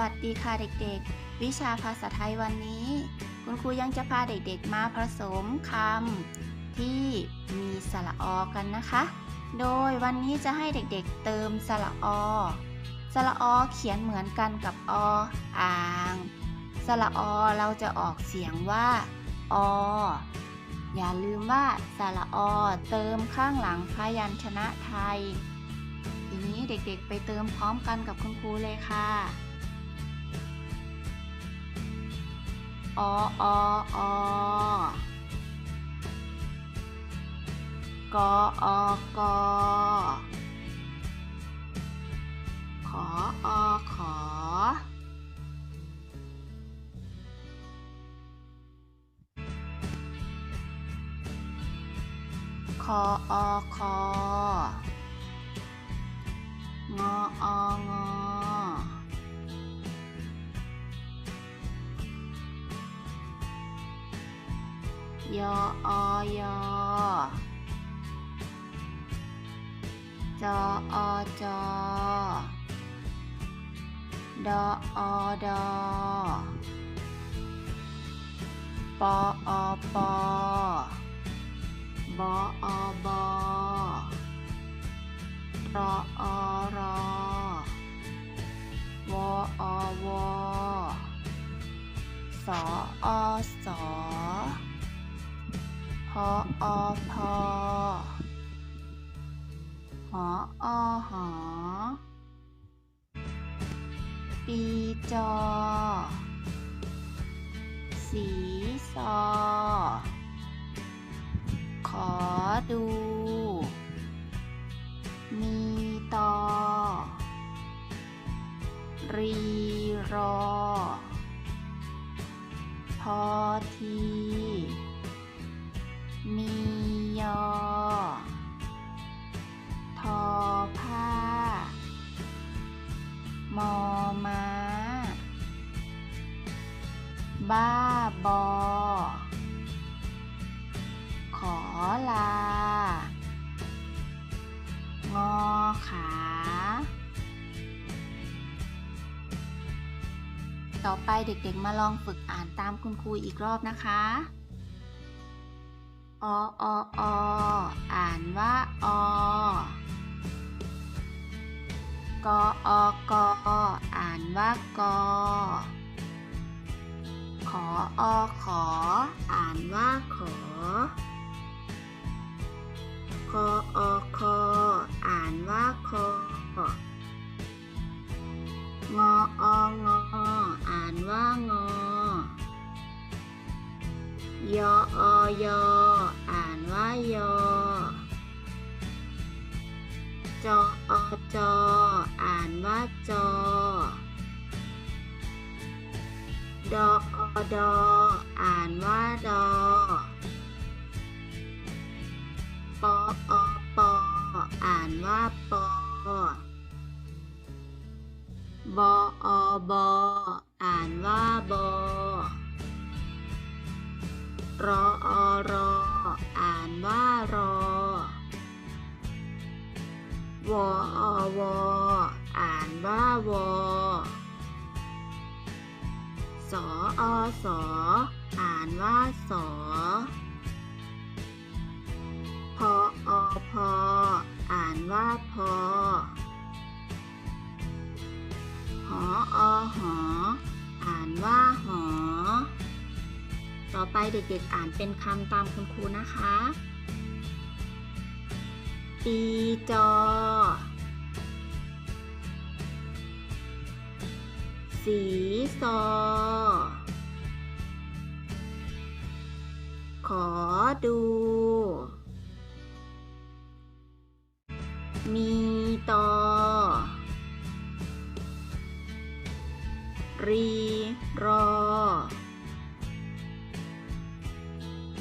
วัสดีค่ะเด็กๆ วิชาภาษาไทยวันนี้ คุณครูยังจะพาเด็กๆมาผสมคำที่มีสระอกันนะคะ โดยวันนี้จะให้เด็กๆเติมสระอสระอเขียนเหมือนกันกับออ่างสระอเราจะออกเสียงว่าออย่าลืมว่าสระอเติมข้างหลังพยัญชนะไทย ทีนี้เด็กๆไปเติมพร้อมกันกับคุณครูเลยค่ะ ออออกออกขออขอคออคองอองอ ยออยอจออจอดออดอปออปอบออบอรออรอวออวอสออสอ พออพอหออหอปีจอ สีซอ ขอดู มีตอ รีรอ พอที ลา งอขา ต่อไปเด็กๆมาลองฝึกอ่านตามคุณครูอีกรอบนะคะอออออ่านว่า อ กออกอ่านว่ากอ ขออขอ อ่านว่าขอ จอจอ อ่านว่าจอดออดอ อ่านว่าดอปออปอ อ่านว่าปอบออบอ อ่านว่าบอรออรอ อ่านว่ารอ วออวออ่านว่าวอสออสออ่านว่าสอพออพออ่านว่าพอหออหออ่านว่าหอ ต่อไปเด็กๆอ่านเป็นคำตามคุณครูนะคะ ปีจอ สีซอ ขอดู มีตอ รีรอ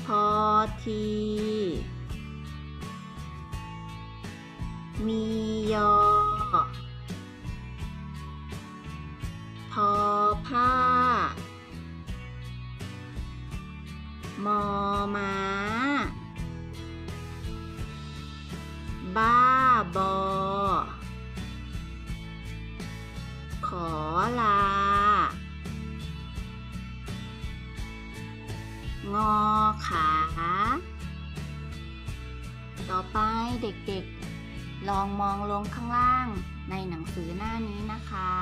พอที มียอพอผ้ามอมาบ้าบอ ขอลา งอขา ต่อไปเด็กๆ ลองมองลงข้างล่างในหนังสือหน้านี้นะคะ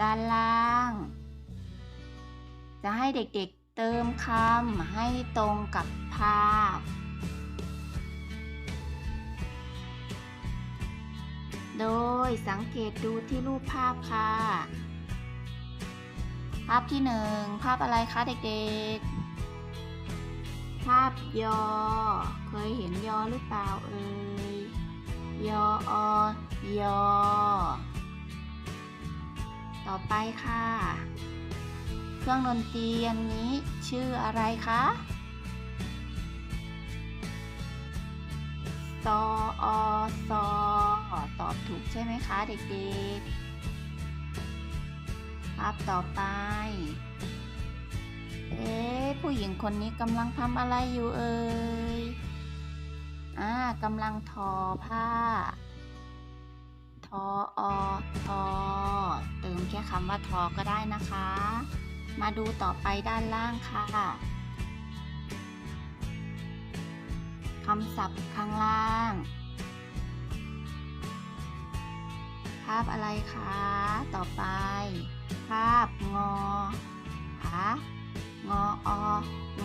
ด้านล่าง จะให้เด็กๆเติมคำให้ตรงกับภาพ โดยสังเกตดูที่รูปภาพค่ะ ภาพที่หนึ่งภาพอะไรคะเด็กๆภาพยอ เคยเห็นยอหรือเปล่าเอ่ย ยออยอ ต่อไปค่ะ เครื่องดนตรีอันนี้ชื่ออะไรคะซออซอตอบถูกใช่ไหมคะเด็กๆ ภาพต่อไป เอ๊ผู้หญิงคนนี้กำลังทำอะไรอยู่เอ่ย อ่ากำลังทอผ้า ทออทอ เติมแค่คำว่าทอก็ได้นะคะ มาดูต่อไปด้านล่างค่ะคำศัพท์ข้างล่าง ภาพอะไรคะ ต่อไป ภาพงอขางออ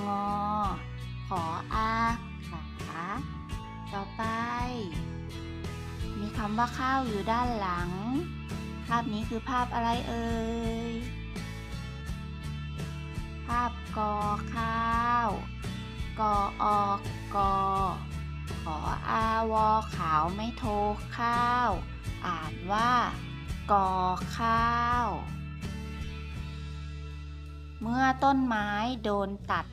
งอขออาขาำว่าข้าวอยู่ด้านหลัง ภาพนี้คือภาพอะไรเอ่ย ภาพกอข้าว กอออกกอขออาวอขาวไม่โทข้าว อ่านว่า กอข้าว เมื่อต้นไม้โดนตัด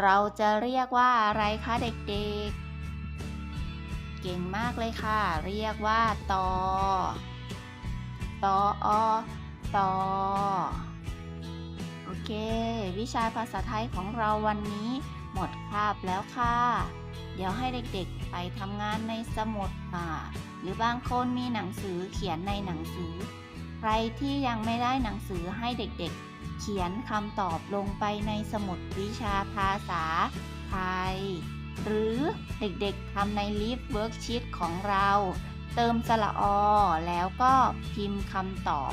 เราจะเรียกว่าอะไรคะเด็กๆ เก่งมากเลยค่ะ เรียกว่าตอ ตออตอ โอเค วิชาภาษาไทยของเราวันนี้หมดคาบแล้วค่ะ เดี๋ยวให้เด็กๆไปทำงานในสมุดค่ะ หรือบางคนมีหนังสือเขียนในหนังสือ ใครที่ยังไม่ได้หนังสือให้เด็กๆ เขียนคำตอบลงไปในสมุดวิชาภาษาไทย หรือเด็กๆทำในลิฟเวิร์กชีตของเรา เติมสระอแล้วก็พิมพ์คำตอบ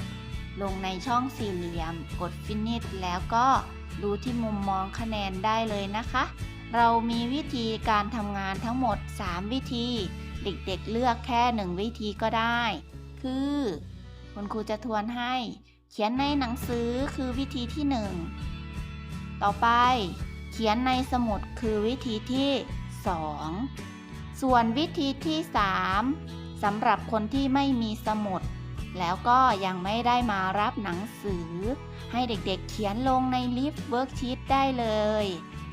ลงในช่องสี่เหลี่ยม กด finish แล้วก็ดูที่มุมมองคะแนนได้เลยนะคะ เรามีวิธีการทำงานทั้งหมด 3 วิธี เด็กๆเลือกแค่ 1 วิธีก็ได้ คือ คุณครูจะทวนให้ เขียนในหนังสือคือวิธีที่ 1 ต่อไป เขียนในสมุดคือวิธีที่ 2 ส่วนวิธีที่ 3สำหรับคนที่ไม่มีสมุด แล้วก็ยังไม่ได้มารับหนังสือ ให้เด็กๆเขียนลงในลิฟต์เวิร์กชีตได้เลย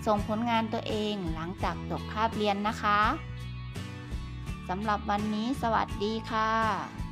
ส่งผลงานตัวเองหลังจากจบคาบเรียนนะคะสำหรับวันนี้สวัสดีค่ะ